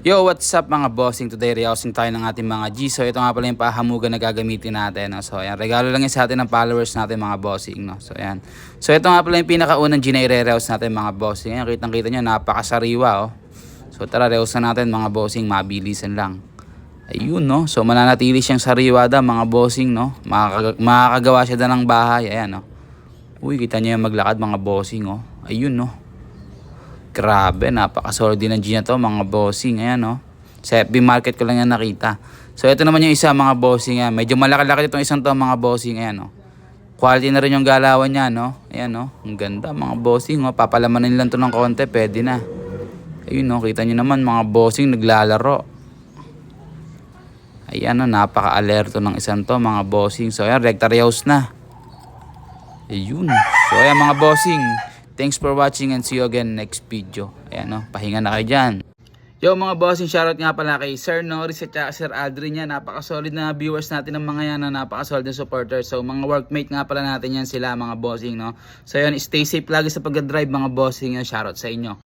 Yo, what's up mga bossing? Today, rehousing tayo ng ating mga G. So, ito nga pala yung pahamugan na gagamitin natin. No? So, ayan. Regalo lang yan sa atin ng followers natin mga bossing. No? So, ayan. So, ito nga pala yung pinakaunang G na i-rehouse natin mga bossing. Ayan, kitang-kita nyo, napakasariwa. Oh. So, tara, rehouse na natin mga bossing. Mabilisan lang. Ayun, no? So, mananatili siyang sariwa da, mga bossing, no? Makakag- makakagawa siya da ng bahay. Ayan, no? Uy, kita niyo yung maglakad, mga bossing, oh. Ayun, no? Grabe, napakasolid din ng G na to, mga bossing. Ayan, no? Sa FB market ko lang yan nakita. So, ito naman yung isa, mga bossing. Ayan. Medyo malaki-laki itong isang to, mga bossing. Ayan, no? Quality na rin yung galawan niya, no? Ayan, no? Ang ganda, mga bossing, oh. Papalamanin lang to ng konti, pwede na. Ayun, no? Kita nyo naman, mga bossing, naglalaro. Ayan, no? Napaka-alerto ng isang to, mga bossing. So, ayan, rectory house na. Ayun. So, ayan mga bossing. Thanks for watching and see you again next video. Ayan no, pahinga na kayo dyan. Yo mga bossing, shoutout nga pala kay Sir Norris at saka Sir Aldrin yan. Napaka-solid na viewers natin ng mga yan, napaka-solid na supporters. So mga workmate nga pala natin yan sila mga bossing, no? So yun, stay safe lagi sa pag-drive mga bossing. Shoutout sa inyo.